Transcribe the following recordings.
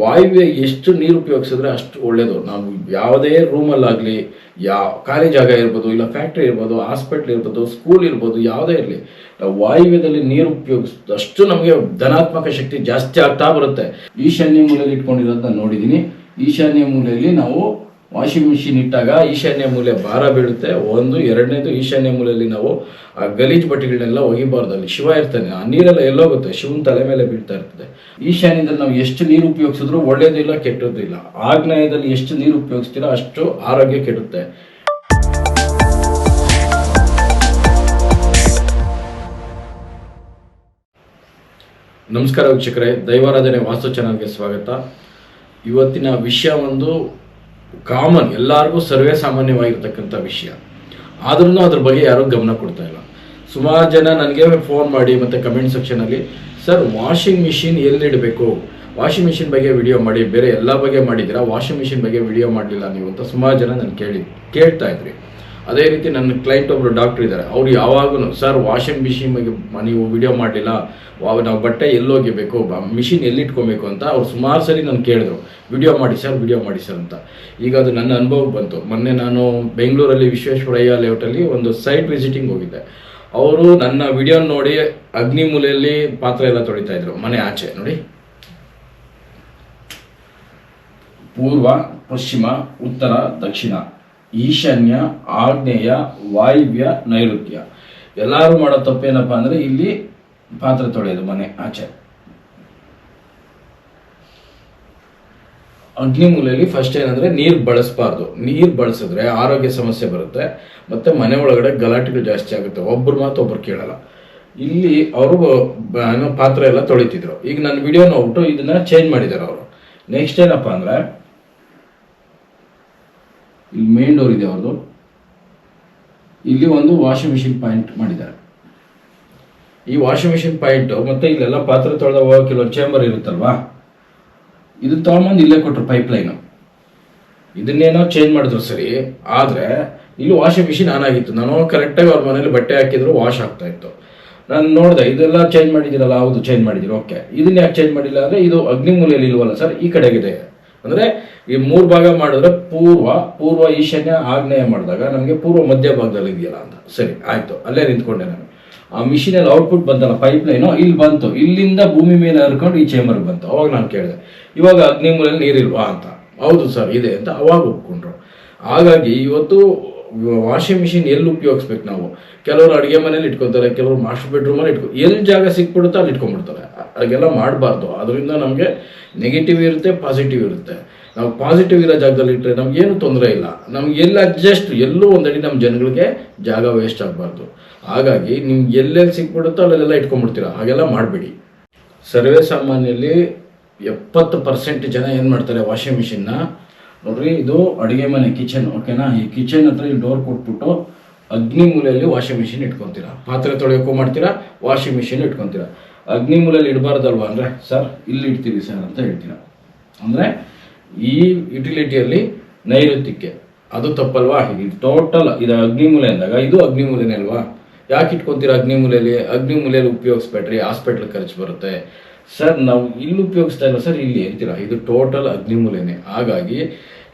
ವಾಯುವ್ಯ ಎಷ್ಟು ನೀರು ಉಪಯೋಗಿಸಿದ್ರೆ ಅಷ್ಟು ಒಳ್ಳೆಯದು ನಾವು ಯಾವುದೇ ರೂಮಲ್ಲಾಗಲಿ ಯಾವ ಖಾಲಿ ಜಾಗ ಇರ್ಬೋದು, ಇಲ್ಲ ಫ್ಯಾಕ್ಟ್ರಿ ಇರ್ಬೋದು, ಹಾಸ್ಪಿಟ್ಲ್ ಇರ್ಬೋದು, ಸ್ಕೂಲ್ ಇರ್ಬೋದು, ಯಾವುದೇ ಇರಲಿ ವಾಯುವ್ಯದಲ್ಲಿ ನೀರು ಉಪಯೋಗಿಸಿದಷ್ಟು ನಮಗೆ ಧನಾತ್ಮಕ ಶಕ್ತಿ ಜಾಸ್ತಿ ಆಗ್ತಾ ಬರುತ್ತೆ. ಈಶಾನ್ಯ ಮೂಲೆಯಲ್ಲಿ ಇಟ್ಕೊಂಡಿರೋದನ್ನ ನೋಡಿದ್ದೀನಿ ಈಶಾನ್ಯ ಮೂಲೆಯಲ್ಲಿ ನಾವು ವಾಷಿಂಗ್ ಮಿಷಿನ್ ಇಟ್ಟಾಗ ಈಶಾನ್ಯ ಮೂಲೆ ಭಾರ ಬೀಳುತ್ತೆ. ಒಂದು, ಎರಡನೇದು ಈಶಾನ್ಯ ಮೂಲೆಯಲ್ಲಿ ನಾವು ಆ ಗಲೀಜ್ ಬಟ್ಟೆಗಳನ್ನೆಲ್ಲ ಒಗಿಬಾರ್ದು. ಅಲ್ಲಿ ಶಿವ ಇರ್ತಾನೆ. ಆ ನೀರೆಲ್ಲ ಎಲ್ಲೋಗುತ್ತೆ. ಶಿವನ ತಲೆ ಮೇಲೆ ಬೀಳ್ತಾ ಇರ್ತದೆ. ಈಶಾನ್ಯದಲ್ಲಿ ನಾವು ಎಷ್ಟು ನೀರು ಉಪಯೋಗಿಸಿದ್ರು ಒಳ್ಳೇದು ಇಲ್ಲ, ಕೆಟ್ಟದ್ದು ಇಲ್ಲ. ಆಗ್ನೇಯದಲ್ಲಿ ಎಷ್ಟು ನೀರು ಉಪಯೋಗಿಸ್ತೀರೋ ಅಷ್ಟು ಆರೋಗ್ಯ ಕೆಡುತ್ತೆ. ನಮಸ್ಕಾರ ವೀಕ್ಷಕರೇ. ದೈವಾರಾಧನೆ ವಾಸ್ತು ಚಾನಲ್ಗೆ ಸ್ವಾಗತ. ಇವತ್ತಿನ ವಿಷಯ ಒಂದು ಕಾಮನ್, ಎಲ್ಲರಿಗೂ ಸರ್ವೇ ಸಾಮಾನ್ಯವಾಗಿರ್ತಕ್ಕಂಥ ವಿಷಯ. ಆದ್ರೂ ಅದ್ರ ಬಗ್ಗೆ ಯಾರೂ ಗಮನ ಕೊಡ್ತಾ ಇಲ್ಲ. ಸುಮಾರು ಜನ ನನಗೆ ಫೋನ್ ಮಾಡಿ ಮತ್ತು ಕಮೆಂಟ್ ಸೆಕ್ಷನಲ್ಲಿ ಸರ್ ವಾಷಿಂಗ್ ಮಿಷಿನ್ ಎಲ್ಲಿಡಬೇಕು? ವಾಷಿಂಗ್ ಮಿಷಿನ್ ಬಗ್ಗೆ ವಿಡಿಯೋ ಮಾಡಿ, ಬೇರೆ ಎಲ್ಲ ಬಗ್ಗೆ ಮಾಡಿದ್ದೀರಾ? ವಾಷಿಂಗ್ ಮಿಷಿನ್ ಬಗ್ಗೆ ವಿಡಿಯೋ ಮಾಡಲಿಲ್ಲ ನೀವು, ಅಂತ ಸುಮಾರು ಜನ ನಾನು ಕೇಳಿ, ಕೇಳ್ತಾ ಇದ್ರಿ. ಅದೇ ರೀತಿ ನನ್ನ ಕ್ಲೈಂಟ್ ಒಬ್ಬರು ಡಾಕ್ಟರ್ ಇದ್ದಾರೆ. ಅವ್ರು ಯಾವಾಗಲೂ, ಸರ್ ವಾಷಿಂಗ್ ಮಿಷಿನ್ ನೀವು ವಿಡಿಯೋ ಮಾಡಲಿಲ್ಲ. ನಾವು ಬಟ್ಟೆ ಎಲ್ಲೋಗಿಬೇಕು ಮಿಷಿನ್ ಎಲ್ಲಿ ಇಟ್ಕೊಬೇಕು ಅಂತ ಅವ್ರು ಸುಮಾರು ಸರಿ ನಾನು ಕೇಳಿದ್ರು. ವಿಡಿಯೋ ಮಾಡಿ, ಸರ್ ವಿಡಿಯೋ ಮಾಡಿ, ಸರ್ ಅಂತ. ಈಗ ಅದು ನನ್ನ ಅನುಭವಕ್ಕೆ ಬಂತು. ಮೊನ್ನೆ ನಾನು ಬೆಂಗಳೂರಲ್ಲಿ ವಿಶ್ವೇಶ್ವರಯ್ಯ ಲೇಔಟಲ್ಲಿ ಒಂದು ಸೈಟ್ ವಿಸಿಟಿಂಗ್ ಹೋಗಿದ್ದೆ. ಅವರು ನನ್ನ ವಿಡಿಯೋ ನೋಡಿ ಅಗ್ನಿ ಮೂಲೆಯಲ್ಲಿ ಪಾತ್ರೆ ಎಲ್ಲ ತೊಳಿತಾ ಇದ್ರು. ಮನೆ ಆಚೆ, ನೋಡಿ. ಪೂರ್ವ, ಪಶ್ಚಿಮ, ಉತ್ತರ, ದಕ್ಷಿಣ. ಈಶಾನ್ಯ ಆಗ್ನೇಯ ವಾಯುವ್ಯ, ನೈಋತ್ಯ. ಎಲ್ಲರೂ ಮಾಡೋ ತಪ್ಪೇನಪ್ಪ ಅಂದ್ರೆ ಇಲ್ಲಿ ಪಾತ್ರೆ ತೊಳೆಯೋದು, ಮನೆ ಆಚೆ. ಅಗ್ನಿಮೂಲೆಯಲ್ಲಿ ಫಸ್ಟ್ ಏನಂದ್ರೆ ನೀರು ಬಳಸಬಾರ್ದು. ನೀರು ಬಳಸಿದ್ರೆ ಆರೋಗ್ಯ ಸಮಸ್ಯೆ ಬರುತ್ತೆ. ಮತ್ತೆ ಮನೆ ಒಳಗಡೆ ಗಲಾಟೆಗಳು ಜಾಸ್ತಿ ಆಗುತ್ತೆ. ಒಬ್ರು ಮಾತು ಒಬ್ರು ಕೇಳಲ್ಲ. ಇಲ್ಲಿ ಅವರು ಏನೋ ಪಾತ್ರೆ ಎಲ್ಲ ತೊಳಿತಿದ್ರು. ಈಗ ನನ್ನ ವಿಡಿಯೋ ನೋಡ್ಬಿಟ್ಟು ಇದನ್ನ ಚೇಂಜ್ ಮಾಡಿದ್ದಾರೆ ಅವರು. ನೆಕ್ಸ್ಟ್ ಏನಪ್ಪ ಅಂದ್ರೆ ಇಲ್ಲಿ ಮೇನ್ ಡೋರ್ ಇದೆ ಅವ್ರದ್ದು ಇಲ್ಲಿ ಒಂದು ವಾಷಿಂಗ್ ಮಿಷಿನ್ ಪಾಯಿಂಟ್ ಮಾಡಿದ್ದಾರೆ. ಈ ವಾಷಿಂಗ್ ಮಿಷಿನ್ ಪಾಯಿಂಟ್ ಮತ್ತೆ ಇಲ್ಲೆಲ್ಲ ಪಾತ್ರೆ ತೊಳೆದ ಕೆಲವು ಕೆಲವೊಂದು ಚೇಂಬರ್ ಇರುತ್ತಲ್ವಾ? ಇದು ತಗೊಂಬಂದು ಇಲ್ಲೇ ಕೊಟ್ಟರು ಪೈಪ್ ಲೈನು ಇದನ್ನೇನೋ ಚೇಂಜ್ ಮಾಡಿದ್ರು ಸರಿ, ಆದ್ರೆ ಇಲ್ಲಿ ವಾಷಿಂಗ್ ಮಿಷಿನ್ ಆನ್ ಆಗಿತ್ತು. ನಾನು ಕರೆಕ್ಟಾಗಿ ಅವ್ರ ಮನೇಲಿ ಬಟ್ಟೆ ಹಾಕಿದ್ರು ವಾಶ್ ಆಗ್ತಾ ಇತ್ತು. ನಾನು ನೋಡಿದೆ, ಇದೆಲ್ಲ ಚೇಂಜ್ ಮಾಡಿದಿರಲ್ಲ ಹೌದು ಚೇಂಜ್ ಮಾಡಿದ್ರು ಓಕೆ ಇದನ್ನ ಯಾಕೆ ಚೇಂಜ್ ಮಾಡಿಲ್ಲ ಅಂದರೆ ಇದು ಅಗ್ನಿ ಮೂಲೆಯಲ್ಲಿ ಇಲ್ವಲ್ಲ ಸರ್, ಈ ಕಡೆಗಿದೆ. ಅಂದ್ರೆ ಈ ಮೂರು ಭಾಗ ಮಾಡಿದ್ರೆ ಪೂರ್ವ ಪೂರ್ವ ಈಶಾನ್ಯ ಆಗ್ನೇಯ ಮಾಡಿದಾಗ ನಮಗೆ ಪೂರ್ವ ಮಧ್ಯ ಭಾಗದಲ್ಲಿ ಇದೆಯಲ್ಲ ಅಂತ. ಸರಿ, ಆಯ್ತು. ಅಲ್ಲೇ ನಿಂತ್ಕೊಂಡೆ ನಾನು. ಆ ಮಿಷಿನಲ್ಲಿ ಔಟ್ಪುಟ್ ಬಂತಲ್ಲ ಪೈಪ್ ಲೈನು ಇಲ್ಲಿ ಬಂತು. ಇಲ್ಲಿಂದ ಭೂಮಿ ಮೇಲೆ ಹರ್ಕೊಂಡು ಈ ಚೇಂಬರ್ ಬಂತು. ಅವಾಗ ನಾನು ಕೇಳಿದೆ, ಇವಾಗ ಅಗ್ನಿಮೂಲಲ್ಲಿ ನೀರಿಲ್ವಾ? ಅಂತ. ಹೌದು ಸರ್, ಇದೆ ಅಂತ ಅವಾಗ ಒಪ್ಕೊಂಡ್ರು. ಹಾಗಾಗಿ ಇವತ್ತು ವಾಷಿಂಗ್ ಮಿಷಿನ್ ಎಲ್ಲಿ ಉಪಯೋಗಿಸ್ಬೇಕು ನಾವು? ಕೆಲವರು ಅಡುಗೆ ಮನೇಲಿ ಇಟ್ಕೊತಾರೆ, ಕೆಲವರು ಮಾಸ್ಟರ್ ಬೆಡ್ರೂಮಲ್ಲಿ ಇಟ್ಕೊ ಎಲ್ಲಿ ಜಾಗ ಸಿಕ್ಬಿಡುತ್ತೋ ಅಲ್ಲಿ ಇಟ್ಕೊಂಡ್ಬಿಡ್ತಾರೆ. ಹಾಗೆಲ್ಲ ಮಾಡಬಾರ್ದು. ಅದರಿಂದ ನಮಗೆ ನೆಗೆಟಿವ್ ಇರುತ್ತೆ ಪಾಸಿಟಿವ್ ಇರುತ್ತೆ. ನಾವು ಪಾಸಿಟಿವ್ ಇರೋ ಜಾಗದಲ್ಲಿ ಇಟ್ಟರೆ ನಮಗೇನು ತೊಂದರೆ ಇಲ್ಲ. ನಮ್ಗೆ ಎಲ್ಲಿ ಅಡ್ಜಸ್ಟ್ ಎಲ್ಲೂ ಒಂದಡಿ ನಮ್ಮ ಜನಗಳಿಗೆ ಜಾಗ ವೇಸ್ಟ್ ಆಗಬಾರ್ದು. ಹಾಗಾಗಿ ನಿಮ್ಗೆ ಎಲ್ಲೆಲ್ಲಿ ಸಿಕ್ಬಿಡುತ್ತೋ ಅಲ್ಲೆಲ್ಲ ಇಟ್ಕೊಂಡ್ಬಿಡ್ತೀರಾ. ಹಾಗೆಲ್ಲ ಮಾಡಬೇಡಿ. ಸರ್ವೇ ಸಾಮಾನ್ಯಲ್ಲಿ ಎಪ್ಪತ್ತು ಪರ್ಸೆಂಟ್ ಜನ ಏನು ಮಾಡ್ತಾರೆ ವಾಷಿಂಗ್ ಮಿಷಿನ್ನ ನೋಡ್ರಿ, ಇದು ಅಡುಗೆ ಮನೆ ಕಿಚನ್ ಓಕೆನಾ ಈ ಕಿಚನ್ ಹತ್ರ ಈ ಡೋರ್ ಕೊಟ್ಬಿಟ್ಟು ಅಗ್ನಿ ಮೂಲೆಯಲ್ಲಿ ವಾಷಿಂಗ್ ಮಿಷಿನ್ ಇಟ್ಕೊತೀರಾ. ಪಾತ್ರೆ ತೊಳೆಯೋಕ್ಕೂ ಮಾಡ್ತೀರಾ ವಾಷಿಂಗ್ ಮಿಷಿನ್ ಇಟ್ಕೊತೀರಾ. ಅಗ್ನಿ ಮೂಲೆಯಲ್ಲಿ ಇಡಬಾರ್ದಲ್ವಾ ಅಂದರೆ, ಸರ್, ಇಲ್ಲಿ ಇಡ್ತೀವಿ ಸರ್ ಅಂತ ಹೇಳ್ತೀರಾ. ಅಂದರೆ, ಈ ಯುಟಿಲಿಟಿಯಲ್ಲಿ ನೈಋತ್ಯಕ್ಕೆ, ಅದು ತಪ್ಪಲ್ವಾ? ಇದು ಟೋಟಲ್ ಇದು ಅಗ್ನಿ ಮೂಲೆ ಅಂದಾಗ, ಇದು ಅಗ್ನಿ ಮೂಲೆನೇ ಅಲ್ವಾ? ಯಾಕೆ ಇಟ್ಕೊಂತೀರಾ ಅಗ್ನಿ ಮೂಲೆಯಲ್ಲಿ? ಉಪಯೋಗಿಸ್ಬೇಡ್ರಿ ಹಾಸ್ಪಿಟ್ಲ್ ಖರ್ಚು ಬರುತ್ತೆ. ಸರ್, ನಾವು ಇಲ್ಲಿ ಉಪಯೋಗಿಸ್ತಾ ಇಲ್ಲ ಸರ್, ಇಲ್ಲಿ ಹೇಳ್ತೀರಾ? ಇದು ಟೋಟಲ್ ಅಗ್ನಿಮೂಲೆನೇ. ಹಾಗಾಗಿ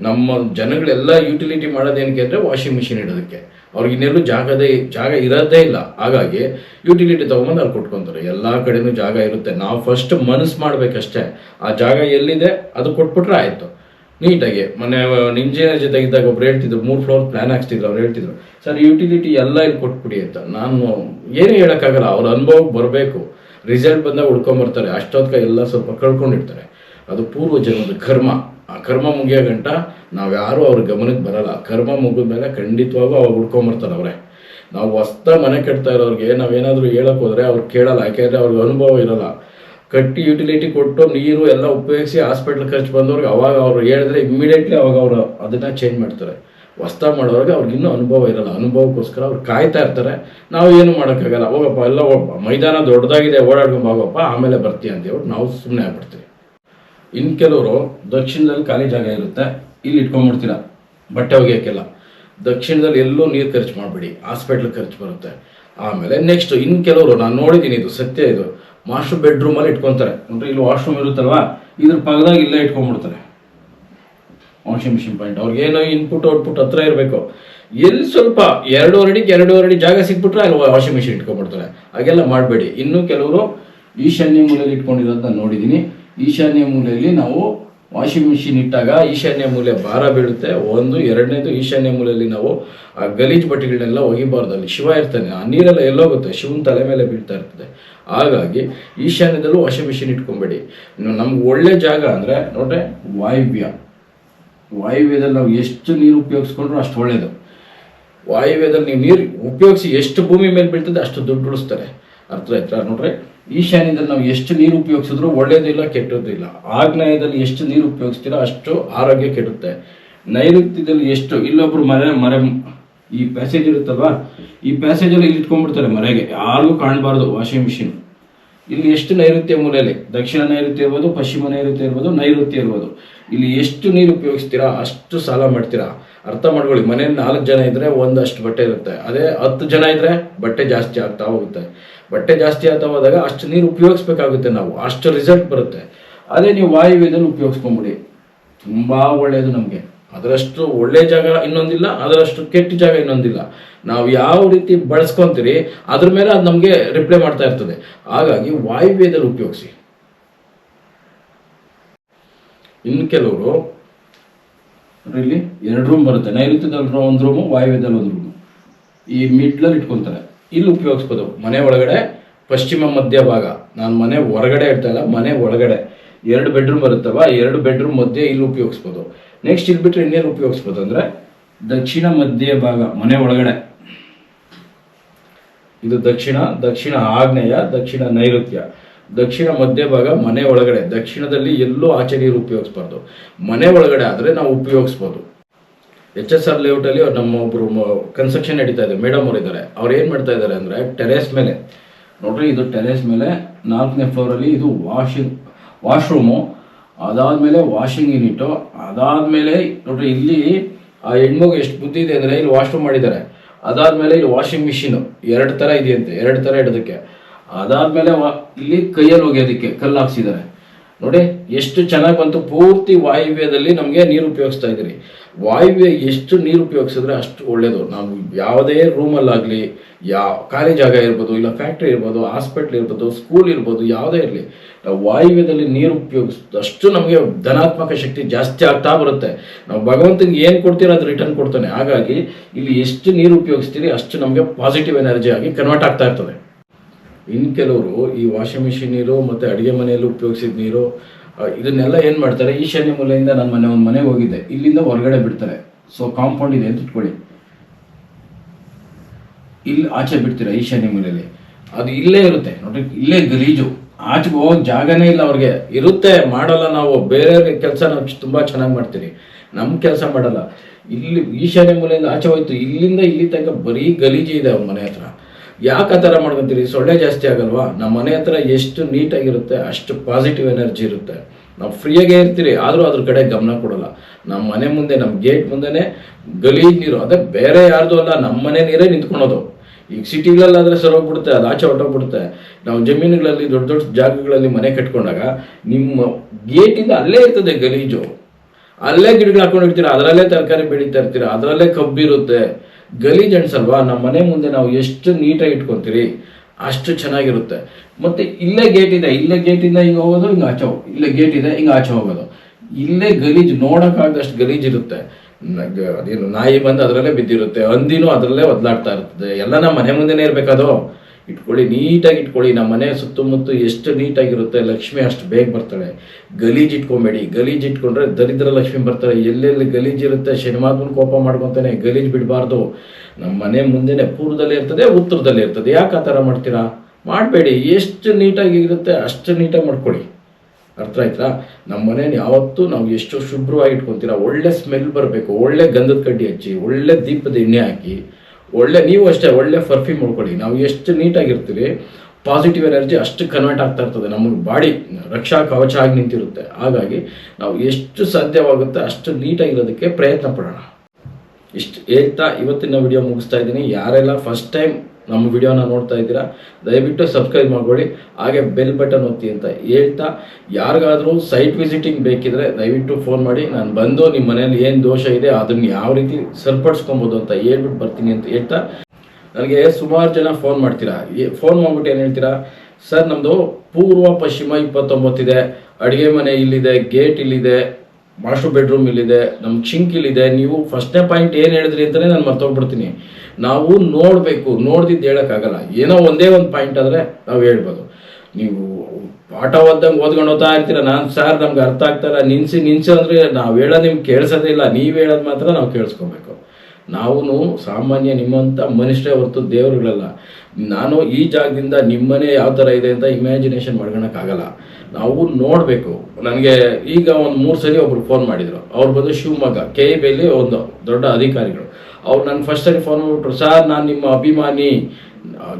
ನಮ್ಮ ಜನಗಳೆಲ್ಲ ಯುಟಿಲಿಟಿ ಮಾಡೋದೇನಕ್ಕೆ ಅಂದರೆ ವಾಷಿಂಗ್ ಮಿಷಿನ್ ಇಡೋದಕ್ಕೆ. ಅವ್ರಿಗೆ ಇನ್ನೆಲ್ಲೂ ಜಾಗದೇ, ಜಾಗ ಇರೋದೇ ಇಲ್ಲ. ಹಾಗಾಗಿ ಯುಟಿಲಿಟಿ ತೊಗೊಂಬಂದು ಅವ್ರು ಕೊಟ್ಕೊತಾರೆ. ಎಲ್ಲ ಕಡೆನೂ ಜಾಗ ಇರುತ್ತೆ. ನಾವು ಫಸ್ಟ್ ಮನಸ್ಸು ಮಾಡಬೇಕಷ್ಟೇ. ಆ ಜಾಗ ಎಲ್ಲಿದೆ, ಅದು ಕೊಟ್ಬಿಟ್ರೆ ಆಯಿತು. ನೀಟಾಗಿ. ಮೊನ್ನೆ ಇಂಜಿನಿಯರ್ ಜೊತೆ ಇದ್ದಾಗ ಒಬ್ರು ಹೇಳ್ತಿದ್ರು, ಮೂರು ಫ್ಲೋರ್ ಪ್ಲಾನ್ ಹಾಕ್ಸ್ತಿದ್ರು, ಅವ್ರು ಹೇಳ್ತಿದ್ರು, ಸರ್ ಯುಟಿಲಿಟಿ ಎಲ್ಲ ಇಲ್ಲಿ ಕೊಟ್ಬಿಡಿ ಅಂತ. ನಾನು ಏನು ಹೇಳೋಕ್ಕಾಗಲ್ಲ. ಅವ್ರ ಅನುಭವಕ್ಕೆ ಬರಬೇಕು. ರಿಸಲ್ಟ್ ಬಂದಾಗ ಉಳ್ಕೊಂಬರ್ತಾರೆ ಅಷ್ಟೊತ್ತಿಗೆ ಎಲ್ಲ ಸ್ವಲ್ಪ ಕಳ್ಕೊಂಡಿರ್ತಾರೆ. ಅದು ಪೂರ್ವ ಜನ್ಮದ ಕರ್ಮ. ಆ ಕರ್ಮ ಮುಗಿಯೋ ಗಂಟ ನಾವು ಯಾರೂ ಅವ್ರ ಗಮನಕ್ಕೆ ಬರಲ್ಲ. ಕರ್ಮ ಮುಗಿದ ಮೇಲೆ ಖಂಡಿತವಾಗೂ ಅವಾಗ ಉಳ್ಕೊಂಬರ್ತಾರೆ ಅವರೇ. ನಾವು ಹೊಸ್ತ ಮನೆ ಕಟ್ತಾ ಇರೋರಿಗೆ ನಾವೇನಾದರೂ ಹೇಳಕ್ಕೆ ಹೋದ್ರೆ ಅವ್ರು ಕೇಳಲ್ಲ. ಯಾಕೆಂದರೆ ಅವ್ರಿಗೆ ಅನುಭವ ಇರಲ್ಲ. ಕಟ್ಟಿ ಯುಟಿಲಿಟಿ ಕೊಟ್ಟು ನೀರು ಎಲ್ಲ ಉಪಯೋಗಿಸಿ ಹಾಸ್ಪಿಟ್ಲ್ ಖರ್ಚು ಬಂದವ್ರಿಗೆ ಅವಾಗ ಅವ್ರು ಹೇಳಿದ್ರೆ ಇಮ್ಮಿಡಿಯೇಟ್ಲಿ ಅವಾಗ ಅವರು ಅದನ್ನ ಚೇಂಜ್ ಮಾಡ್ತಾರೆ. ಹೊಸ್ತ ಮಾಡೋರಿಗೆ ಅವ್ರಿಗೆ ಇನ್ನೂ ಅನುಭವ ಇರಲ್ಲ. ಅನುಭವಕ್ಕೋಸ್ಕರ ಅವ್ರು ಕಾಯ್ತಾ ಇರ್ತಾರೆ. ನಾವು ಏನು ಮಾಡೋಕ್ಕಾಗಲ್ಲ. ಹೋಗಪ್ಪ, ಎಲ್ಲ ಹೋಗಪ್ಪ. ಮೈದಾನ ದೊಡ್ಡದಾಗಿದೆ, ಓಡಾಡ್ಕೊಂಡು ಹೋಗಪ್ಪ. ಆಮೇಲೆ ಬರ್ತೀಯ ಅಂತ ಹೇಳ್ಬಿಟ್ಟು ನಾವು ಸುಮ್ಮನೆ ಆಗ್ಬಿಡ್ತೀವಿ. ಇನ್ನು ಕೆಲವರು ದಕ್ಷಿಣದಲ್ಲಿ ಖಾಲಿ ಜಾಗ ಇರುತ್ತೆ. ಇಲ್ಲಿ ಇಟ್ಕೊಂಡ್ಬಿಡ್ತೀರ. ಬಟ್ಟೆ ಒಗೆಯೋಕ್ಕೆಲ್ಲ. ದಕ್ಷಿಣದಲ್ಲಿ ಎಲ್ಲೂ ನೀರು ಖರ್ಚು ಮಾಡಬೇಡಿ. ಹಾಸ್ಪಿಟ್ಲ್ ಖರ್ಚು ಬರುತ್ತೆ. ಆಮೇಲೆ ನೆಕ್ಸ್ಟ್ ಇನ್ನು ಕೆಲವರು, ನಾನು ನೋಡಿದ್ದೀನಿ ಇದು, ಸತ್ಯ ಇದು. ಮಾಸ್ಟರ್ ಬೆಡ್ರೂಮಲ್ಲಿ ಇಟ್ಕೊತಾರೆ. ನೋಡ್ರಿ ಇಲ್ಲಿ ವಾಶ್ರೂಮ್ ಇರುತ್ತಲ್ವಾ? ಇದ್ರ ಪಕ್ಕದಾಗ ಇಲ್ಲೇ ಇಟ್ಕೊಂಡ್ಬಿಡ್ತಾರೆ. ವಾಷಿಂಗ್ ಮಿಷಿನ್ ಪಾಯಿಂಟ್ ಅವ್ರಿಗೇನೋ ಇನ್ಪುಟ್ ಔಟ್ಪುಟ್ ಹತ್ರ ಇರಬೇಕು. ಎಲ್ಲಿ ಸ್ವಲ್ಪ ಎರಡೂವರೆ ಅಡಿಗೆ ಎರಡೂವರೆ ಅಡಿ ಜಾಗ ಸಿಕ್ಬಿಟ್ರೆ ಅಲ್ಲಿ ವಾಷಿಂಗ್ ಮಿಷಿನ್ ಇಟ್ಕೊಂಡ್ಬಿಡ್ತಾರೆ. ಹಾಗೆಲ್ಲ ಮಾಡಬೇಡಿ. ಇನ್ನು ಕೆಲವರು ಈಶಾನ್ಯ ಮೂಲೆಯಲ್ಲಿ ಇಟ್ಕೊಂಡಿರೋದನ್ನ ನಾನು ನೋಡಿದ್ದೀನಿ. ಈಶಾನ್ಯ ಮೂಲೆಯಲ್ಲಿ ನಾವು ವಾಷಿಂಗ್ ಮಿಷಿನ್ ಇಟ್ಟಾಗ ಈಶಾನ್ಯ ಮೂಲೆ ಭಾರ ಬೀಳುತ್ತೆ. ಒಂದು, ಎರಡನೇದು ಈಶಾನ್ಯ ಮೂಲೆಯಲ್ಲಿ ನಾವು ಆ ಗಲೀಜು ಬಟ್ಟೆಗಳನ್ನೆಲ್ಲ ಒಗಿಬಾರ್ದು. ಅಲ್ಲಿ ಶಿವ ಇರ್ತಾನೆ. ಆ ನೀರೆಲ್ಲ ಎಲ್ಲೋಗುತ್ತೆ. ಶಿವನ ತಲೆ ಮೇಲೆ ಬೀಳ್ತಾ ಇರ್ತದೆ. ಹಾಗಾಗಿ ಈಶಾನ್ಯದಲ್ಲೂ ವಾಷಿಂಗ್ ಮಿಷಿನ್ ಇಟ್ಕೊಬೇಡಿ. ನಮ್ಗೆ ಒಳ್ಳೆ ಜಾಗ ಅಂದರೆ ನೋಡ್ರೆ ವಾಯುವ್ಯ. ವಾಯುವ್ಯದಲ್ಲಿ ನಾವು ಎಷ್ಟು ನೀರು ಉಪಯೋಗಿಸ್ಕೊಂಡ್ರು ಅಷ್ಟು ಒಳ್ಳೆಯದು ವಾಯುವ್ಯದಲ್ಲಿ ನೀವು ನೀರು ಉಪಯೋಗಿಸಿ ಎಷ್ಟು ಭೂಮಿ ಮೇಲೆ ಬೀಳ್ತದೆ ಅಷ್ಟು ದುಡ್ಡು ಉಳಿಸ್ತಾರೆ. ಅರ್ಥ ಆಯ್ತಾ ನೋಡ್ರೆ? ಈಶಾನ್ಯದಲ್ಲಿ ನಾವು ಎಷ್ಟು ನೀರು ಉಪಯೋಗಿಸಿದ್ರು ಕೆಟ್ಟದ್ದು ಇಲ್ಲ. ಆಗ್ನೇಯದಲ್ಲಿ ಎಷ್ಟು ನೀರು ಉಪಯೋಗಿಸ್ತೀರೋ ಅಷ್ಟು ಆರೋಗ್ಯ ಕೆಡುತ್ತೆ. ನೈಋತ್ಯದಲ್ಲಿ ಎಷ್ಟು, ಇಲ್ಲೊಬ್ರು ಮರೆ ಮರೆ, ಈ ಪ್ಯಾಸೇಜ್ ಇರುತ್ತಲ್ವಾ? ಈ ಪ್ಯಾಸೇಜಲ್ಲಿ ಇಲ್ಲಿ ಇಟ್ಕೊಂಡ್ಬಿಡ್ತಾರೆ ಮರೆಗೆ. ಯಾರಿಗೂ ಕಾಣಬಾರ್ದು ವಾಷಿಂಗ್ ಮಿಷಿನ್ ಇಲ್ಲಿ ಎಷ್ಟು ನೈಋತ್ಯ ಮೂಲೆಯಲ್ಲಿ? ದಕ್ಷಿಣ ನೈಋತ್ಯ ಇರ್ಬೋದು, ಪಶ್ಚಿಮ ನೈಋತ್ಯ ಇರ್ಬೋದು ನೈಋತ್ಯ ಇರ್ಬೋದು. ಇಲ್ಲಿ ಎಷ್ಟು ನೀರು ಉಪಯೋಗಿಸ್ತೀರಾ, ಅಷ್ಟು ಸಾಲ ಮಾಡ್ತೀರಾ? ಅರ್ಥ ಮಾಡ್ಕೊಳ್ಳಿ, ಮನೆಯಲ್ಲಿ ನಾಲ್ಕು ಜನ ಇದ್ರೆ ಒಂದಷ್ಟು ಬಟ್ಟೆ ಇರುತ್ತೆ. ಅದೇ ಹತ್ತು ಜನ ಇದ್ರೆ ಬಟ್ಟೆ ಜಾಸ್ತಿ ಆಗ್ತಾ ಹೋಗುತ್ತೆ. ಬಟ್ಟೆ ಜಾಸ್ತಿ ಆಗ್ತಾ ಹೋದಾಗ ಅಷ್ಟು ನೀರು ಉಪಯೋಗಿಸ್ಬೇಕಾಗುತ್ತೆ ನಾವು, ಅಷ್ಟು ರಿಸಲ್ಟ್ ಬರುತ್ತೆ. ಅದೇ ನೀವು ವಾಯುವ್ಯದಲ್ಲಿ ಉಪಯೋಗಿಸ್ಕೊಂಬಿಡಿ. ತುಂಬಾ ಒಳ್ಳೆಯದು ನಮಗೆ. ಅದರಷ್ಟು ಒಳ್ಳೆ ಜಾಗ ಇನ್ನೊಂದಿಲ್ಲ, ಅದರಷ್ಟು ಕೆಟ್ಟ ಜಾಗ ಇನ್ನೊಂದಿಲ್ಲ. ನಾವು ಯಾವ ರೀತಿ ಬಳಸ್ಕೊಂತೀರಿ, ಅದ್ರ ಮೇಲೆ ಅದು ನಮಗೆ ರಿಪ್ಲೈ ಮಾಡ್ತಾ ಇರ್ತದೆ. ಹಾಗಾಗಿ ವಾಯುವ್ಯದಲ್ಲಿ ಉಪಯೋಗಿಸಿ. ಇನ್ನು ಕೆಲವರು ಇಲ್ಲಿ ಎರಡು ರೂಮ್ ಬರುತ್ತೆ. ನೈಋತ್ಯದಲ್ಲಿ ಒಂದು ರೂಮು ವಾಯುವ್ಯದಲ್ಲಿ ಒಂದು ರೂಮು ಈ ಮಿಡ್ಲಲ್ಲಿ ಇಟ್ಕೊಂತಾರೆ. ಇಲ್ಲಿ ಉಪಯೋಗಿಸ್ಬೋದು. ಮನೆ ಒಳಗಡೆ, ಪಶ್ಚಿಮ ಮಧ್ಯ ಭಾಗ. ನಾನು ಮನೆ ಹೊರಗಡೆ ಇರ್ತಾ ಇಲ್ಲ, ಮನೆ ಒಳಗಡೆ. ಎರಡು ಬೆಡ್ರೂಮ್ ಬರುತ್ತವ ಎರಡು ಬೆಡ್ರೂಮ್ ಮಧ್ಯೆ ಇಲ್ಲಿ ಉಪಯೋಗಿಸ್ಬೋದು. ನೆಕ್ಸ್ಟ್ ಇಲ್ಲಿ ಬಿಟ್ಟರೆ ಇನ್ನೇನು ಉಪಯೋಗಿಸ್ಬೋದು ಅಂದರೆ ದಕ್ಷಿಣ ಮಧ್ಯ ಭಾಗ, ಮನೆ ಒಳಗಡೆ. ಇದು ದಕ್ಷಿಣ ದಕ್ಷಿಣ ಆಗ್ನೇಯ ದಕ್ಷಿಣ ನೈಋತ್ಯ. ದಕ್ಷಿಣ ಮಧ್ಯ ಭಾಗ, ಮನೆ ಒಳಗಡೆ. ದಕ್ಷಿಣದಲ್ಲಿ ಎಲ್ಲೂ ಆಚೆ ನೀರು ಉಪಯೋಗಿಸ್ಬಾರ್ದು. ಮನೆ ಒಳಗಡೆ ಆದರೆ ನಾವು ಉಪಯೋಗಿಸ್ಬೋದು. ಎಚ್ ಎಸ್ ಆರ್ ಲೇಔಟಲ್ಲಿ ನಮ್ಮ ಒಬ್ಬರು ಕನ್ಸ್ಟ್ರಕ್ಷನ್ ನಡೀತಾ ಇದೆ. ಮೇಡಮ್ ಅವರು ಇದ್ದಾರೆ ಅವ್ರು ಏನು ಮಾಡ್ತಾ ಇದ್ದಾರೆ ಅಂದರೆ ಟೆರೇಸ್ ಮೇಲೆ. ನೋಡ್ರಿ ಇದು ಟೆರೇಸ್ ಮೇಲೆ ನಾಲ್ಕನೇ ಫ್ಲೋರಲ್ಲಿ ಇದು ವಾಶಿಂಗ್ ವಾಶ್ರೂಮು ಅದಾದಮೇಲೆ ವಾಷಿಂಗ್ ಯೂನಿಟು ಅದಾದಮೇಲೆ ನೋಡ್ರಿ, ಇಲ್ಲಿ ಆ ಹೆಣ್ಮಗು ಎಷ್ಟು ಬುದ್ಧಿ ಇದೆ ಅಂದರೆ ಇಲ್ಲಿ ವಾಶ್ರೂಮ್ ಮಾಡಿದ್ದಾರೆ. ಅದಾದಮೇಲೆ ಇಲ್ಲಿ ವಾಷಿಂಗ್ ಮಿಷಿನು ಎರಡು ಥರ ಇದೆಯಂತೆ, ಎರಡು ಥರ ಇಡೋದಕ್ಕೆ. ಅದಾದಮೇಲೆ ಇಲ್ಲಿ ಕೈಯಲ್ಲಿ ಒಗೆಯೋದಕ್ಕೆ ಕಲ್ಲು ಹಾಕ್ಸಿದ್ದಾರೆ. ನೋಡಿ, ಎಷ್ಟು ಚೆನ್ನಾಗಿ ಬಂತು, ಪೂರ್ತಿ ವಾಯುವ್ಯದಲ್ಲಿ ನಮಗೆ ನೀರು ಉಪಯೋಗಿಸ್ತಾ ಇದ್ದೀರಿ. ವಾಯುವ್ಯ ಎಷ್ಟು ನೀರು ಉಪಯೋಗಿಸಿದ್ರೆ ಅಷ್ಟು ಒಳ್ಳೆಯದು ನಾವು ಯಾವುದೇ ರೂಮಲ್ಲಾಗಲಿ ಯಾವ ಖಾಲಿ ಜಾಗ ಇರ್ಬೋದು, ಇಲ್ಲ ಫ್ಯಾಕ್ಟ್ರಿ ಇರ್ಬೋದು ಹಾಸ್ಪಿಟ್ಲ್ ಇರ್ಬೋದು ಸ್ಕೂಲ್ ಇರ್ಬೋದು, ಯಾವುದೇ ಇರಲಿ, ನಾವು ವಾಯುವ್ಯದಲ್ಲಿ ನೀರು ಉಪಯೋಗಿಸಿದಷ್ಟು ನಮಗೆ ಧನಾತ್ಮಕ ಶಕ್ತಿ ಜಾಸ್ತಿ ಆಗ್ತಾ ಬರುತ್ತೆ. ನಾವು ಭಗವಂತನಿಗೆ ಏನು ಕೊಡ್ತೀರೋ ಅದು ರಿಟರ್ನ್ ಕೊಡ್ತಾನೆ. ಹಾಗಾಗಿ, ಇಲ್ಲಿ ಎಷ್ಟು ನೀರು ಉಪಯೋಗಿಸ್ತೀರಿ, ಅಷ್ಟು ನಮಗೆ ಪಾಸಿಟಿವ್ ಎನರ್ಜಿ ಆಗಿ ಕನ್ವರ್ಟ್ ಆಗ್ತಾ ಇರ್ತದೆ. ಇನ್ನು ಕೆಲವರು ಈ ವಾಷಿಂಗ್ ಮಿಷಿನ್ ನೀರು ಮತ್ತು ಅಡುಗೆ ಮನೆಯಲ್ಲಿ ಉಪಯೋಗಿಸಿದ ನೀರು ಇದನ್ನೆಲ್ಲ ಏನು ಮಾಡ್ತಾರೆ? ಈಶಾನ್ಯ ಮೂಲೆಯಿಂದ ನನ್ನ ಮನೆ, ಒಂದು ಮನೆಗೆ ಹೋಗಿದ್ದೆ ಇಲ್ಲಿಂದ ಹೊರಗಡೆ ಬಿಡ್ತಾರೆ. ಸೊ ಕಾಂಪೌಂಡ್ ಇದೆ ಅಂತ ಇಟ್ಕೊಳ್ಳಿ. ಇಲ್ಲಿ ಆಚೆ ಬಿಡ್ತೀರಾ ಈಶಾನ್ಯ ಮೂಲೆಯಲ್ಲಿ ಅದು ಇಲ್ಲೇ ಇರುತ್ತೆ. ನೋಡ್ರಿ, ಇಲ್ಲೇ ಗಲೀಜು. ಆಚೆಗೆ ಹೋಗೋ ಜಾಗನೇ ಇಲ್ಲ ಅವ್ರಿಗೆ. ಇರುತ್ತೆ, ಮಾಡಲ್ಲ ನಾವು. ಬೇರೆಯವ್ರಿಗೆ ಕೆಲಸ ನಾವು ತುಂಬ ಚೆನ್ನಾಗಿ ಮಾಡ್ತೀವಿ ನಮ್ಮ ಕೆಲಸ ಮಾಡಲ್ಲ. ಇಲ್ಲಿ ಈಶಾನ್ಯ ಮೂಲೆಯಿಂದ ಆಚೆ ಹೋಯ್ತು. ಇಲ್ಲಿಂದ ಇಲ್ಲಿ ತನಕ ಬರೀ ಗಲೀಜು ಇದೆ ಅವ್ರ ಮನೆ ಹತ್ರ. ಯಾಕೆ ಆ ಥರ ಮಾಡ್ಕೊತೀರಿ? ಸೊಳ್ಳೆ ಜಾಸ್ತಿ ಆಗಲ್ವಾ? ನಮ್ಮ ಮನೆ ಹತ್ರ ಎಷ್ಟು ನೀಟಾಗಿರುತ್ತೆ, ಅಷ್ಟು ಪಾಸಿಟಿವ್ ಎನರ್ಜಿ ಇರುತ್ತೆ. ನಾವು ಫ್ರೀಯಾಗೇ ಇರ್ತೀರಿ, ಆದರೂ ಅದ್ರ ಕಡೆ ಗಮನ ಕೊಡಲ್ಲ. ನಮ್ಮ ಮನೆ ಮುಂದೆ, ನಮ್ಮ ಗೇಟ್ ಮುಂದೆನೇ ಗಲೀಜ್ ನೀರು, ಅದೇ ಬೇರೆ ಯಾರ್ದು ಅಲ್ಲ, ನಮ್ಮ ಮನೆ ನೀರೇ ನಿಂತ್ಕೊಳೋದು. ಈಗ ಸಿಟಿಗಳಲ್ಲಾದರೆ ಸರೋಗ್ಬಿಡುತ್ತೆ ಅದು ಆಚೆ ಹೊಟ್ಟೋಗ್ಬಿಡುತ್ತೆ ನಾವು ಜಮೀನುಗಳಲ್ಲಿ, ದೊಡ್ಡ ದೊಡ್ಡ ಜಾಗಗಳಲ್ಲಿ ಮನೆ ಕಟ್ಕೊಂಡಾಗ ನಿಮ್ಮ ಗೇಟಿಂದ ಅಲ್ಲೇ ಇರ್ತದೆ ಗಲೀಜು. ಅಲ್ಲೇ ಗಿಡಗಳು ಹಾಕೊಂಡಿರ್ತೀರ ಅದರಲ್ಲೇ ತರಕಾರಿ ಬೆಳೀತಾ ಇರ್ತೀರ, ಅದರಲ್ಲೇ ಕಬ್ಬಿರುತ್ತೆ. ಗಲೀಜ್ ಅನ್ಸಲ್ವಾ ನಮ್ಮ ಮನೆ ಮುಂದೆ ನಾವು ಎಷ್ಟು ನೀಟಾಗಿ ಇಟ್ಕೊತೀರಿ, ಅಷ್ಟು ಚೆನ್ನಾಗಿರುತ್ತೆ. ಮತ್ತೆ ಇಲ್ಲೇ ಗೇಟ್ ಇದೆ, ಇಲ್ಲೇ ಗೇಟಿಂದ ಹಿಂಗೆ ಹೋಗೋದು, ಹಿಂಗೆ ಆಚೆ ಹೋಗೋದು. ಇಲ್ಲೇ ಗೇಟ್ ಇದೆ, ಹಿಂಗೆ ಆಚೆ ಹೋಗೋದು. ಇಲ್ಲೇ ಗಲೀಜು ನೋಡೋಕ್ಕಾಗದಷ್ಟು ಗಲೀಜ್ ಇರುತ್ತೆ. ಅದೇನು, ನಾಯಿ ಬಂದು ಅದರಲ್ಲೇ ಬಿದ್ದಿರುತ್ತೆ, ಹಂದಿನೂ ಅದರಲ್ಲೇ ಒದ್ಲಾಡ್ತಾ ಇರ್ತದೆ. ಎಲ್ಲ ನಮ್ಮ ಮನೆ ಮುಂದೆನೇ ಇರಬೇಕದು? ಇಟ್ಕೊಳ್ಳಿ, ನೀಟಾಗಿ ಇಟ್ಕೊಳ್ಳಿ. ನಮ್ಮ ಮನೆ ಸುತ್ತಮುತ್ತ ಎಷ್ಟು ನೀಟಾಗಿರುತ್ತೆ, ಲಕ್ಷ್ಮಿ ಅಷ್ಟು ಬೇಗ ಬರ್ತಾಳೆ. ಗಲೀಜ್ ಇಟ್ಕೊಬೇಡಿ. ಗಲೀಜ್ ಇಟ್ಕೊಂಡ್ರೆ ದರಿದ್ರ ಲಕ್ಷ್ಮಿ ಬರ್ತಾಳೆ. ಎಲ್ಲೆಲ್ಲಿ ಗಲೀಜ್ ಇರುತ್ತೆ ಶನಿಮಾತ್ಮನ ಕೋಪ ಮಾಡ್ಕೊತಾನೆ, ಗಲೀಜ್ ಬಿಡಬಾರ್ದು. ನಮ್ಮ ಮನೆ ಮುಂದೆನೆ ಪೂರ್ವದಲ್ಲಿ ಇರ್ತದೆ, ಉತ್ತರದಲ್ಲಿ ಇರ್ತದೆ. ಯಾಕೆ ಆ ಥರ ಮಾಡ್ತೀರಾ? ಮಾಡಬೇಡಿ. ಎಷ್ಟು ನೀಟಾಗಿ ಇರುತ್ತೆ ಅಷ್ಟು ನೀಟಾಗಿ ಮಾಡ್ಕೊಳ್ಳಿ. ಅರ್ಥ ಆಯ್ತಾ? ನಮ್ಮ ಮನೇಲಿ ಯಾವತ್ತೂ ನಾವು ಎಷ್ಟು ಶುಭ್ರವಾಗಿ ಇಟ್ಕೊತೀರಾ ಒಳ್ಳೆ ಸ್ಮೆಲ್ ಬರಬೇಕು, ಒಳ್ಳೆ ಗಂಧದ ಕಡ್ಡಿ ಹಚ್ಚಿ, ಒಳ್ಳೆ ದೀಪದ ಎಣ್ಣೆ ಹಾಕಿ ಒಳ್ಳೆ, ನೀವು ಅಷ್ಟೇ ಒಳ್ಳೆ ಪರ್ಫ್ಯೂಮ್ ಮಾಡ್ಕೊಳ್ಳಿ. ನಾವು ಎಷ್ಟು ನೀಟಾಗಿರ್ತೀವಿ ಪಾಸಿಟಿವ್ ಎನರ್ಜಿ ಅಷ್ಟು ಕನ್ವರ್ಟ್ ಆಗ್ತಾ ಇರ್ತದೆ. ನಮ್ಮ ಬಾಡಿ ರಕ್ಷಾ ಕವಚ ಆಗಿ ನಿಂತಿರುತ್ತೆ. ಹಾಗಾಗಿ ನಾವು ಎಷ್ಟು ಸಾಧ್ಯವಾಗುತ್ತೆ ಅಷ್ಟು ನೀಟಾಗಿರೋದಕ್ಕೆ ಪ್ರಯತ್ನ ಪಡೋಣ. ಇಷ್ಟು ಹೇಳ್ತಾ ಇವತ್ತಿನ ವಿಡಿಯೋ ಮುಗಿಸ್ತಾ ಇದ್ದೀನಿ. ಯಾರೆಲ್ಲ ಫಸ್ಟ್ ಟೈಮ್ ನಮ್ಮ ವಿಡಿಯೋನ ನೋಡ್ತಾ ಇದ್ದೀರಾ, ದಯವಿಟ್ಟು ಸಬ್ಸ್ಕ್ರೈಬ್ ಮಾಡ್ಕೊಳ್ಳಿ. ಹಾಗೆ ಬೆಲ್ ಬಟನ್ ಒತ್ತಿ ಅಂತ ಹೇಳ್ತಾ, ಯಾರಿಗಾದರೂ ಸೈಟ್ ವಿಸಿಟಿಂಗ್ ಬೇಕಿದ್ರೆ ದಯವಿಟ್ಟು ಫೋನ್ ಮಾಡಿ. ನಾನು ಬಂದು ನಿಮ್ಮ ಮನೇಲಿ ಏನು ದೋಷ ಇದೆ, ಅದನ್ನ ಯಾವ ರೀತಿ ಸರಿಪಡಿಸ್ಕೊಬೋದು ಅಂತ ಹೇಳ್ಬಿಟ್ಟು ಬರ್ತೀನಿ ಅಂತ ಹೇಳ್ತಾ, ನನಗೆ ಸುಮಾರು ಜನ ಫೋನ್ ಮಾಡ್ತೀರಾ? ಫೋನ್ ಮಾಡ್ಬಿಟ್ಟು ಏನು ಹೇಳ್ತೀರಾ? ಸರ್ ನಮ್ಮದು ಪೂರ್ವ ಪಶ್ಚಿಮ ಇಪ್ಪತ್ತೊಂಬತ್ತಿದೆ ಅಡುಗೆ ಮನೆ ಇಲ್ಲಿದೆ ಗೇಟ್ ಇಲ್ಲಿದೆ ಮಾಸ್ಟರ್ ಬೆಡ್ರೂಮ್ ಇಲ್ಲಿದೆ ನಮ್ಮ ಚಿಂಕ್ ಇಲ್ಲಿದೆ, ನೀವು ಫಸ್ಟ್ನೇ ಪಾಯಿಂಟ್ ಏನು ಹೇಳಿದ್ರಿ ಅಂತಲೇ ನಾನು ಮರ್ತೋಗ್ಬಿಡ್ತೀನಿ. ನಾವು ನೋಡಬೇಕು ನೋಡ್ದಿದ್ದು ಹೇಳೋಕ್ಕಾಗಲ್ಲ. ಏನೋ ಒಂದೇ ಒಂದು ಪಾಯಿಂಟ್ ಆದರೆ ನಾವು ಹೇಳ್ಬೋದು. ನೀವು ಪಾಠ ಓದ್ದಂಗೆ ಓದ್ಕೊಂಡು ಹೋಗ್ತಾ ಇರ್ತೀರ, ನಾನು ಸರ್ ನಮ್ಗೆ ಅರ್ಥ ಆಗ್ತಾರ ನಿನ್ಸಿ ನಿನ್ಸಿ ಅಂದರೆ ನಾವು ಹೇಳೋದು ನಿಮ್ಗೆ ಕೇಳಿಸೋದೇ ಇಲ್ಲ, ನೀವು ಹೇಳೋದು ಮಾತ್ರ ನಾವು ಕೇಳಿಸ್ಕೊಬೇಕು. ನಾವು ಸಾಮಾನ್ಯ ನಿಮ್ಮಂಥ ಮನುಷ್ಯ ಹೊರತು ದೇವರುಗಳಲ್ಲ. ನಾನು ಈ ಜಾಗದಿಂದ ನಿಮ್ಮನೆ ಯಾವ ಥರ ಇದೆ ಅಂತ ಇಮ್ಯಾಜಿನೇಷನ್ ಮಾಡ್ಕೊಳಕ್ಕಾಗಲ್ಲ. ನಾವು ನೋಡಬೇಕು. ನನಗೆ ಈಗ ಒಂದು ಮೂರು ಸರಿ ಒಬ್ರು ಫೋನ್ ಮಾಡಿದರು. ಅವ್ರು ಬಂದು ಶಿವಮೊಗ್ಗ ಕೆ ಇ ಬಿಲಿ ಒಂದು ದೊಡ್ಡ ಅಧಿಕಾರಿಗಳು. ಅವ್ರು ನಾನು ಫಸ್ಟ್ ಫೋನ್ ಮಾಡಿಬಿಟ್ರು, ಸರ್, ನಾನು ನಿಮ್ಮ ಅಭಿಮಾನಿ.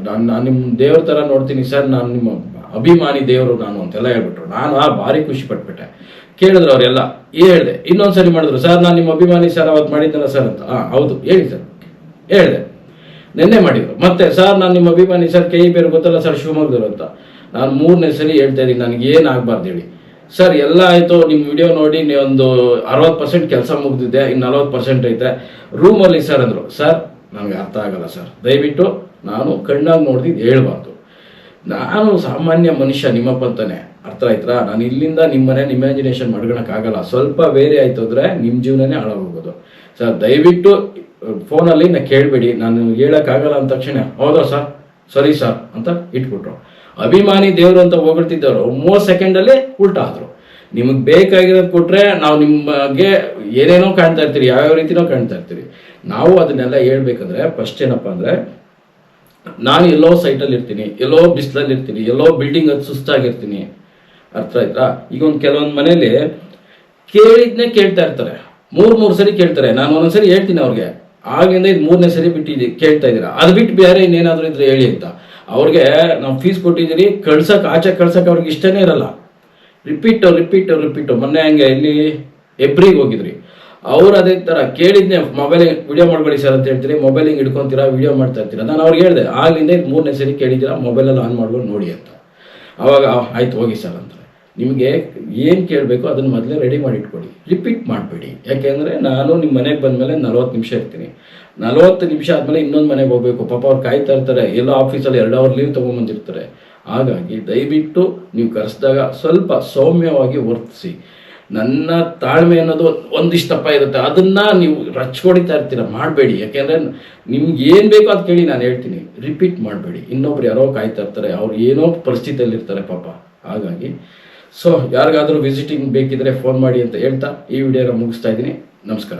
ನಾನು ನಾನು ನಿಮ್ಮ ದೇವ್ರ ಥರ ನೋಡ್ತೀನಿ, ಸರ್, ನಾನು ನಿಮ್ಮ ಅಭಿಮಾನಿ ದೇವರು ನಾನು ಅಂತೆಲ್ಲ ಹೇಳ್ಬಿಟ್ರು. ನಾನು ಆ ಭಾರಿ ಖುಷಿ ಪಟ್ಬಿಟ್ಟೆ. ಕೇಳಿದ್ರು ಅವರೆಲ್ಲ. ಹೇಳಿದೆ, ಇನ್ನೊಂದ್ಸರಿ ಮಾಡಿದ್ರು, ಸರ್, ನಾನು ನಿಮ್ಮ ಅಭಿಮಾನಿ ಸರ್ ಅವತ್ತು ಮಾಡಿದ್ದಲ್ಲ ಸರ್ ಅಂತ. ಹಾಂ ಹೌದು, ಹೇಳಿ ಸರ್ ಹೇಳಿದೆ. ನಿನ್ನೆ ಮಾಡಿದ್ರು. ಮತ್ತೆ, ಸರ್, ನಾನು ನಿಮ್ಮ ಅಭಿಮಾನಿ ಸರ್ ಕೈ ಬೇರೆ ಗೊತ್ತಲ್ಲ ಸರ್ ಶಿವಮೊಗ್ಗದವ್ರು ಅಂತ. ನಾನು ಮೂರನೇ ಸರಿ ಹೇಳ್ತಾ ಇದ್ದೀನಿ, ನನಗೆ ಏನು ಆಗಬಾರ್ದು ಹೇಳಿ. ಸರ್, ಎಲ್ಲ ಆಯಿತು ನಿಮ್ಮ ವಿಡಿಯೋ ನೋಡಿ ಒಂದು ಅರವತ್ತು ಪರ್ಸೆಂಟ್ ಕೆಲಸ ಮುಗಿದಿದೆ ಇನ್ನು ನಲವತ್ತು ಪರ್ಸೆಂಟ್ ಐತೆ. ರೂಮಲ್ಲಿ ಸರ್ ಅಂದರು. ಸರ್, ನನಗೆ ಅರ್ಥ ಆಗಲ್ಲ ಸರ್ ದಯವಿಟ್ಟು, ನಾನು ಕಣ್ಣಾಗಿ ನೋಡಿದ್ದು ಹೇಳ್ಬಾರ್ದು. ನಾನು ಸಾಮಾನ್ಯ ಮನುಷ್ಯ ನಿಮ್ಮಪ್ಪ ಅಂತಾನೆ ಅರ್ಥ ಆಯ್ತಾ ನಾನು ಇಲ್ಲಿಂದ ನಿಮ್ಮನೆ ಇಮ್ಯಾಜಿನೇಷನ್ ಮಾಡ್ಕೊಳಕ್ಕಾಗಲ್ಲ. ಸ್ವಲ್ಪ ಬೇರೆ ಆಯ್ತು ಅಂದ್ರೆ ನಿಮ್ಮ ಜೀವನನೇ ಹಾಳಾಗೋಗೋದು. ಸರ್ ದಯವಿಟ್ಟು ಫೋನಲ್ಲಿ ನಾ ಕೇಳಬೇಡಿ. ನಾನು ಹೇಳೋಕ್ಕಾಗಲ್ಲ ಅಂದ ತಕ್ಷಣ, ಹೌದಾ ಸರ್? ಸರಿ ಸರ್ ಅಂತ ಇಟ್ಬಿಟ್ರು. ಅಭಿಮಾನಿ ದೇವರು ಅಂತ ಹೊಗಳ್ತಿದ್ದವರು ಮೂವತ್ತು ಸೆಕೆಂಡಲ್ಲಿ ಉಲ್ಟಾ ಆದರು. ನಿಮಗೆ ಬೇಕಾಗಿರೋದು ಕೊಟ್ಟರೆ ನಾವು ನಿಮಗೆ ಏನೇನೋ ಕಾಣ್ತಾ ಇರ್ತೀರಿ, ಯಾವ್ಯಾವ ರೀತಿನೋ ಕಾಣ್ತಾ ಇರ್ತೀರಿ. ನಾವು ಅದನ್ನೆಲ್ಲ ಹೇಳ್ಬೇಕಂದ್ರೆ ಫಸ್ಟ್ ಏನಪ್ಪ ಅಂದರೆ, ನಾನು ಎಲ್ಲೋ ಸೈಟಲ್ಲಿ ಇರ್ತೀನಿ ಎಲ್ಲೋ ಬಿಸಿಲಲ್ಲಿ ಇರ್ತೀನಿ ಎಲ್ಲೋ ಬಿಲ್ಡಿಂಗ್ ಅದು ಸುಸ್ತಾಗಿರ್ತೀನಿ. ಅರ್ಥ ಆಯ್ತಾ? ಈಗ ಒಂದು ಕೆಲವೊಂದು ಮನೇಲಿ ಕೇಳಿದ್ನೇ ಕೇಳ್ತಾ ಇರ್ತಾರೆ. ಮೂರು ಮೂರು ಸರಿ ಕೇಳ್ತಾರೆ. ನಾನು ಒಂದೊಂದ್ಸರಿ ಹೇಳ್ತೀನಿ ಅವ್ರಿಗೆ. ಆಗಿಂದ ಇದು ಮೂರನೇ ಸರಿ ಬಿಟ್ಟಿದ್ದಿ ಕೇಳ್ತಾ ಇದ್ದೀರಾ ಅದು ಬಿಟ್ಟು ಬೇರೆ ಇನ್ನೇನಾದರೂ ಇದ್ರೆ ಹೇಳಿ ಅಂತ. ಅವ್ರಿಗೆ ನಾವು ಫೀಸ್ ಕೊಟ್ಟಿದ್ದೀರಿ ಕಳ್ಸಕ್ಕೆ ಆಚೆ ಕಳ್ಸಕ್ಕೆ ಅವ್ರಿಗೆ ಇಷ್ಟನೇ ಇರಲ್ಲ. ರಿಪೀಟ್ ರಿಪೀಟ್ ರಿಪೀಟ್ ಮೊನ್ನೆ ಹಂಗೆ ಇಲ್ಲಿ ಎಬ್ರಿಗೆ ಹೋಗಿದ್ರಿ. ಅವ್ರು ಅದೇ ಥರ ಕೇಳಿದ್ನೆ, ಮೊಬೈಲ್ ವಿಡಿಯೋ ಮಾಡ್ಬೇಡಿ ಸರ್ ಅಂತ ಹೇಳ್ತೀರಿ. ಮೊಬೈಲ್ ಹಿಂಗೆ ಹಿಡ್ಕೊಂತೀರಾ ವಿಡಿಯೋ ಮಾಡ್ತಾ ಇರ್ತೀರಾ ನಾನು ಅವ್ರಿಗೆ ಹೇಳಿದೆ. ಆಗಲಿಂದ ಇದು ಮೂರನೇ ಸರಿ ಕೇಳಿದ್ದೀರಾ, ಮೊಬೈಲಲ್ಲಿ ಆನ್ ಮಾಡ್ಕೊಂಡು ನೋಡಿ ಅಂತ. ಅವಾಗ ಆಯ್ತು, ಹೋಗಿ ಸರ್ ಅಂತ. ನಿಮಗೆ ಏನು ಕೇಳಬೇಕು ಅದನ್ನು ಮೊದಲೇ ರೆಡಿ ಮಾಡಿ ಇಟ್ಕೊಳ್ಳಿ ರಿಪೀಟ್ ಮಾಡಬೇಡಿ. ಯಾಕೆಂದರೆ ನಾನು ನಿಮ್ಮ ಮನೆಗೆ ಬಂದಮೇಲೆ ನಲವತ್ತು ನಿಮಿಷ ಇರ್ತೀನಿ. ನಲವತ್ತು ನಿಮಿಷ ಆದಮೇಲೆ ಇನ್ನೊಂದು ಮನೆಗೆ ಹೋಗಬೇಕು. ಪಾಪ ಅವ್ರು ಕಾಯ್ತಾ ಇರ್ತಾರೆ. ಎಲ್ಲೋ ಆಫೀಸಲ್ಲಿ ಎರಡು ಅವರ್ ಲೀವ್ ತೊಗೊಂಬಂದಿರ್ತಾರೆ. ಹಾಗಾಗಿ ದಯವಿಟ್ಟು ನೀವು ಕರೆಸಿದಾಗ ಸ್ವಲ್ಪ ಸೌಮ್ಯವಾಗಿ ವರ್ತಿಸಿ. ನನ್ನ ತಾಳ್ಮೆ ಅನ್ನೋದು ಒಂದಿಷ್ಟಪ್ಪ ಇರುತ್ತೆ. ಅದನ್ನು ನೀವು ರಚ್ಕೊಡಿತಾ ಇರ್ತೀರ. ಮಾಡಬೇಡಿ. ಯಾಕೆಂದರೆ ನಿಮ್ಗೆ ಏನು ಬೇಕೋ ಅದು ಕೇಳಿ ನಾನು ಹೇಳ್ತೀನಿ. ರಿಪೀಟ್ ಮಾಡಬೇಡಿ. ಇನ್ನೊಬ್ರು ಯಾರೋ ಕಾಯ್ತಾ ಇರ್ತಾರೆ. ಅವ್ರು ಏನೋ ಪರಿಸ್ಥಿತಿಯಲ್ಲಿ ಇರ್ತಾರೆ ಪಾಪ. ಹಾಗಾಗಿ ಸೊ ಯಾರಿಗಾದರೂ ವಿಸಿಟಿಂಗ್ ಬೇಕಿದ್ರೆ ಫೋನ್ ಮಾಡಿ ಅಂತ ಹೇಳ್ತಾ ಈ ವಿಡಿಯೋನ ಮುಗಿಸ್ತಾ ಇದ್ದೀನಿ. ನಮಸ್ಕಾರ.